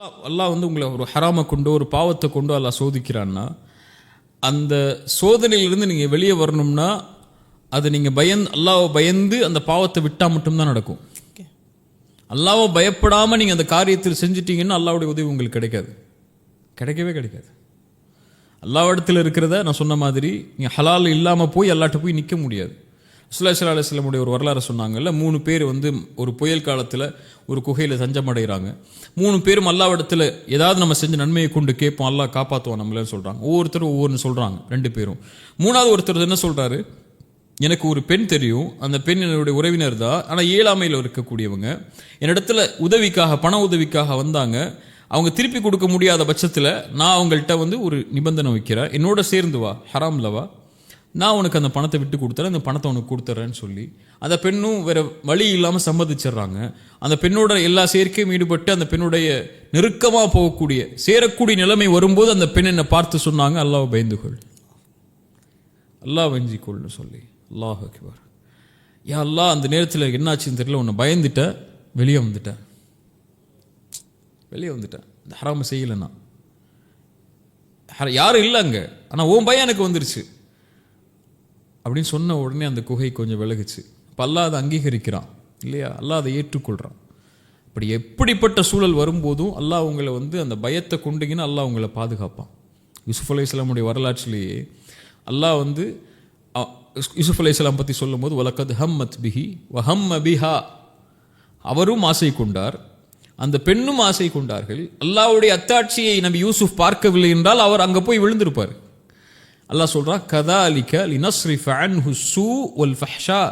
அல்லாஹ் வந்து உங்களை ஒரு ஹராமை கொண்டோ ஒரு பாவத்தை கொண்டோ அல்லாஹ் சோதிக்கிறான்னா அந்த சோதனையிலிருந்து நீங்கள் வெளியே வரணும்னா அது நீங்கள் பயந்து அல்லாவை பயந்து அந்த பாவத்தை விட்டால் மட்டும்தான் நடக்கும். அல்லாவை பயப்படாமல் நீங்கள் அந்த காரியத்தில் செஞ்சிட்டீங்கன்னா அல்லாவுடைய உதவி உங்களுக்கு கிடைக்காது. கிடைக்கவே கிடைக்காது. அல்லாவிடத்தில் இருக்கிறத நான் சொன்ன மாதிரி நீங்கள் ஹலால் இல்லாமல் போய் அல்லாட்ட போய் நிற்க முடியாது. சுல்லாஹ் அலுவலமுடைய ஒரு வரலாறு சொன்னாங்கல்ல மூணு பேர் வந்து ஒரு புயல் காலத்தில் ஒரு குகையில் சஞ்சமடைகிறாங்க மூணு பேரும் அல்லாவிடத்தில் ஏதாவது நம்ம செஞ்ச நன்மையை கொண்டு கேட்போம் அல்லா காப்பாற்றுவோம் நம்மளன்னு சொல்கிறாங்க ஒவ்வொருத்தரும் ஒவ்வொன்று சொல்கிறாங்க ரெண்டு பேரும். மூணாவது ஒருத்தர் என்ன சொல்கிறாரு எனக்கு ஒரு பெண் தெரியும் அந்த பெண் என்னுடைய உறவினர் தான் ஆனால் ஏழாமையில் இருக்கக்கூடியவங்க. என்னிடத்துல உதவிக்காக பண உதவிக்காக வந்தாங்க. அவங்க திருப்பி கொடுக்க முடியாத பட்சத்தில் நான் அவங்கள்ட்ட வந்து ஒரு நிபந்தனை வைக்கிறேன். என்னோட சேர்ந்து வா ஹராம்லவா நான் உனக்கு அந்த பணத்தை விட்டு கொடுத்துறேன் அந்த பணத்தை உனக்கு கொடுத்துட்றேன்னு சொல்லி அந்த பெண்ணும் வேற வழி இல்லாமல் சம்மதிச்சிடுறாங்க. அந்த பெண்ணோட எல்லா சேர்க்கையும் ஈடுபட்டு அந்த பெண்ணுடைய நெருக்கமாக போகக்கூடிய சேரக்கூடிய நிலைமை வரும்போது அந்த பெண் என்னை பார்த்து சொன்னாங்க அல்லாஹ் பயந்துகொள். அல்லாஹ் வஞ்சிக்கொள்னு சொல்லி. அல்லாஹ் அக்பர். யா அல்லாஹ் அந்த நேரத்தில் என்னாச்சுன்னு தெரியல உன்னை பயந்துட்டேன் வெளியே வந்துட்டேன் வெளியே வந்துட்டேன் இந்த ஹராம செய்யலைன்னா. யாரும் இல்லை அங்கே. ஆனால் உன் பயம் எனக்கு வந்துருச்சு. அப்படின்னு சொன்ன உடனே அந்த குகை கொஞ்சம் விலகுச்சு. அப்போ அல்லாஹ் அதை அங்கீகரிக்கிறான். இல்லையா? அல்லாஹ் அதை ஏற்றுக்கொள்கிறான் அப்படி எப்படிப்பட்ட சூழல் வரும்போதும் அல்லாஹ் உங்களை வந்து அந்த பயத்தை கொண்டீங்கன்னா அல்லாஹ் உங்களை பாதுகாப்பான். யூசுஃப் அலி இஸ்லாமுடைய வரலாற்றிலேயே அல்லாஹ் வந்து யூசுஃப் அலி இஸ்லாம் பற்றி சொல்லும்போது வலக்கத் ஹம்மத் பிஹி வஹம் அபிஹா அவரும் ஆசை கொண்டார். அந்த பெண்ணும் ஆசை கொண்டார்கள். அல்லாவுடைய அத்தாட்சியை நபி யூசுஃப் பார்க்கவில்லை என்றால் அவர் அங்கே போய் விழுந்திருப்பார். அல்லாஹ் சொல்றான் கதாலிக லினஸ்ரிஃப அன்ஹு சூ வல் ஃபஹ்ஷா.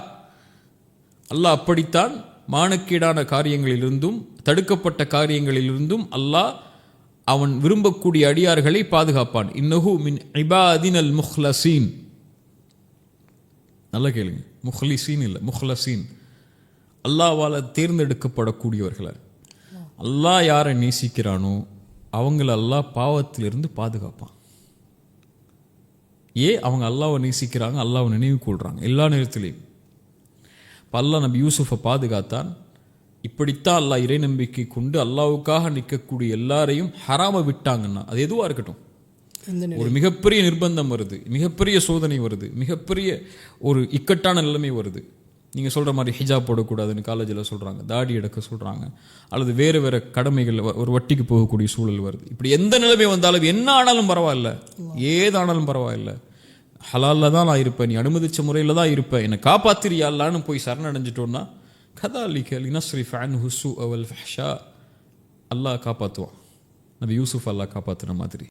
அல்லாஹ் அப்படித்தான் மானக்கீடான காரியங்களிலிருந்தும் தடுக்கப்பட்ட காரியங்களிலிருந்தும் அல்லாஹ் அவன் விரும்பக்கூடிய அடியார்களை பாதுகாப்பான். இன்னஹு மின் இபாதினல் முஹ்லசீன். நல்லா கேளுங்க. முஹ்லிசீன் இல்லை முஹ்லசீன். அல்லாஹ்வால தேர்ந்தெடுக்கப்படக்கூடியவர்களை. அல்லாஹ் யாரை நேசிக்கிறானோ அவங்கள அல்லாஹ் பாவத்திலிருந்து பாதுகாப்பான். ஏன் அவங்க அல்லாஹ்வை நேசிக்கிறாங்க அல்லாஹ்வை நினைவு கொள்றாங்க? எல்லா நேரத்திலையும். இப்போ அல்லாஹ் நபி யூசுஃபை பாதுகாத்தான். இப்படித்தான் அல்லாஹ் இறை நம்பிக்கை கொண்டு அல்லாஹ்வுக்காக நிற்கக்கூடிய எல்லாரையும் ஹராம விட்டாங்கன்னா அது எதுவாக இருக்கட்டும்? ஒரு மிகப்பெரிய நிர்பந்தம் வருது மிகப்பெரிய சோதனை வருது மிகப்பெரிய ஒரு இக்கட்டான நிலைமை வருது. நீங்கள் சொல்கிற மாதிரி ஹிஜாப் போடக்கூடாதுன்னு காலேஜில் சொல்கிறாங்க தாடி எடுக்க சொல்கிறாங்க அல்லது வேறு வேறு கடமைகள் ஒரு வட்டிக்கு போகக்கூடிய சூழல் வருது. இப்படி எந்த நிலைமை வந்தாலும் என்ன ஆனாலும் பரவாயில்ல. ஏதானாலும் பரவாயில்ல. ஹலாலில் தான் நான் இருப்பேன். நீ அனுமதித்த முறையில் தான் இருப்பேன். என்னை காப்பாத்திரியாலான்னு போய் சரணடைஞ்சிட்டோன்னா கதாலிக்க ஸ்ரீ ஃபேன் ஹுசு அவல் ஃபஹ்ஷா. அல்லாஹ் காப்பாற்றுவான் நபி யூசுஃப் அல்லாஹ் காப்பாற்றுன மாதிரி.